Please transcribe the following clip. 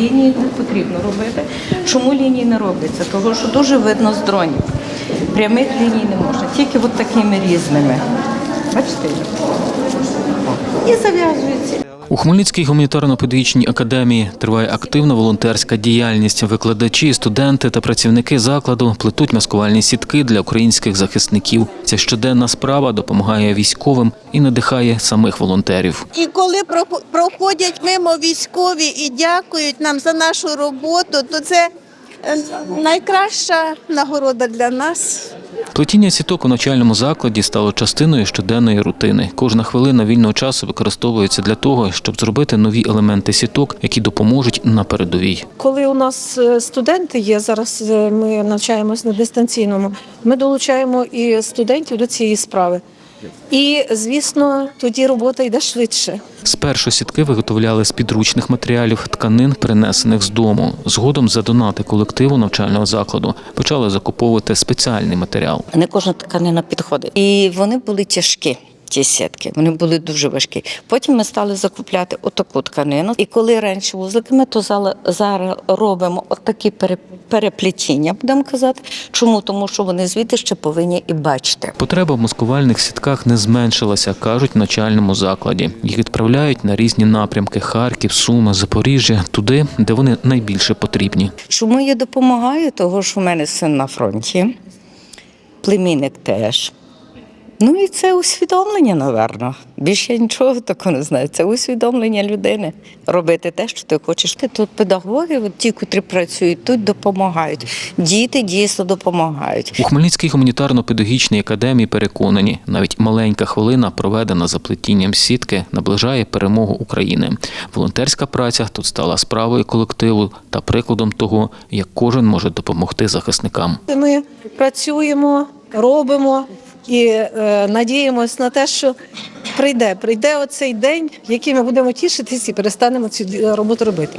Лінії не потрібно робити. Чому лінії не робляться? Тому що дуже видно з дронів. Прямих ліній не можна, тільки от такими різними. Бачите? І зав'язується. У Хмельницькій гуманітарно-педагогічній академії триває активна волонтерська діяльність. Викладачі, студенти та працівники закладу плетуть маскувальні сітки для українських захисників. Ця щоденна справа допомагає військовим і надихає самих волонтерів. І коли прохо- проходять мимо військові і дякують нам за нашу роботу, то це е, найкраща нагорода для нас. Плетіння сіток у навчальному закладі стало частиною щоденної рутини. Кожна хвилина вільного часу використовується для того, щоб зробити нові елементи сіток, які допоможуть на передовій. Коли у нас е, студенти є, зараз е, ми навчаємось на дистанційному, ми долучаємо і студентів до цієї справи. І, звісно, тоді робота йде швидше. Спершу сітки виготовляли з підручних матеріалів тканин, принесених з дому. Згодом за донати колективу навчального закладу почали закуповувати спеціальний матеріал. Не кожна тканина підходить. І вони були тяжкі. Ті сітки, вони були дуже важкі. Потім ми стали закупляти отаку тканину. І коли раніше вузлики, ми то зараз робимо отакі пере- переплетіння, будемо казати. Чому? Тому що вони звідти ще повинні і бачити. Потреба в маскувальних сітках не зменшилася, кажуть в навчальному закладі. Їх відправляють на різні напрямки: Харків, Суми, Запоріжжя, туди, де вони найбільше потрібні. Чому я допомагаю? Того, що в мене син на фронті, племінник теж. Ну і це усвідомлення, напевно. Більше я нічого такого не знаю. Це усвідомлення людини. Робити те, що ти хочеш. Ти Тут педагоги, от ті, котрі працюють, тут допомагають. Діти дійсно допомагають. У Хмельницькій гуманітарно-педагогічній академії переконані, навіть маленька хвилина, проведена за плетінням сітки, наближає перемогу України. Волонтерська праця тут стала справою колективу та прикладом того, як кожен може допомогти захисникам. Ми працюємо, робимо і е, надіємось на те, що прийде, прийде оцей день, який ми будемо тішитись і перестанемо цю роботу робити.